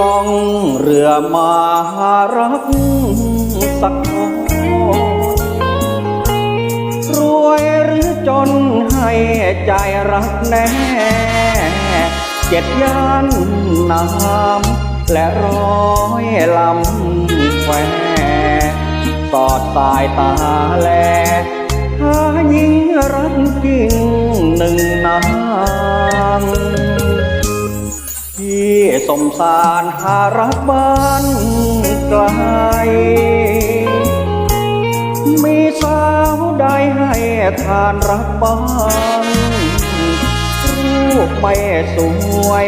ล่องเรือมาหารักสักคนรวยหรือจนให้ใจรักแน่ เจ็ดย่านน้ำและร้อยลำแควสอดสายตาแล สมสารหารักบ้านไกล มีสาวใดให้ทานรักบ้างรูปไม่สวย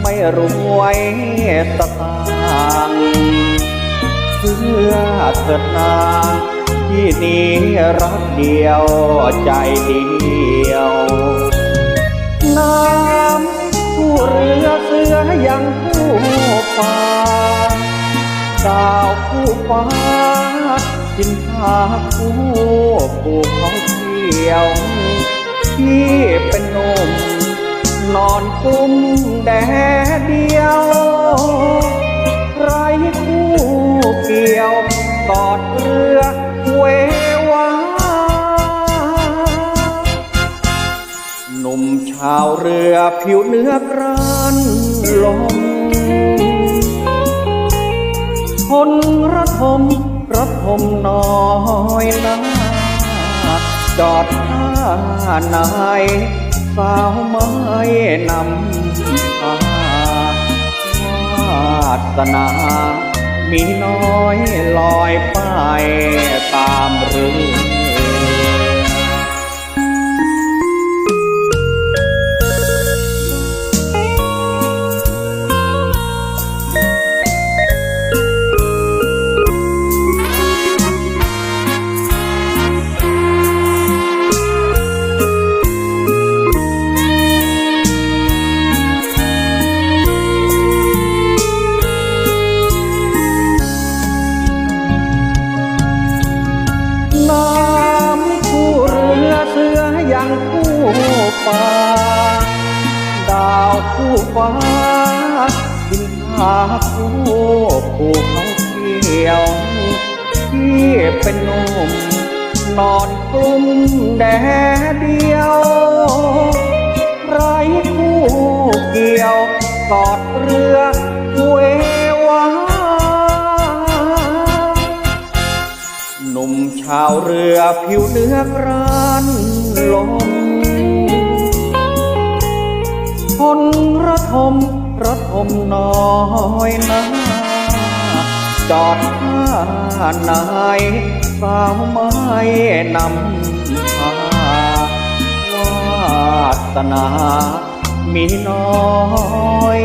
ไม่รวยสตางค์เพื่อเถิดนาที่นี้รักเดียวใจเดียว น้ำผู้เรือ ฟ้ากินพาผู้ผู้เขาเที่ยว ที่เป็นนมนอนกุ้มแดดเดียวไรคู่เกี่ยวกอดเรือเววาหนุ่มชาวเรือผิวเนื้อกรานลม มรถผมน้อยนาจอดท่านายสาวไม้นำพาวาสนามีน้อยลอยไปตามเรือ ฟ้าบินพาผู้ผู้เขาเที่ยวที่เป็นนมนอนกลุ้มแดดเดียว ไรคู่เกี่ยวกอดเรือเววาหนุ่มชาวเรือผิวเนื้อกรานลม ทมระทมน้อยนาจอดท่านายสาวไม้นำพาวาสนามีน้อย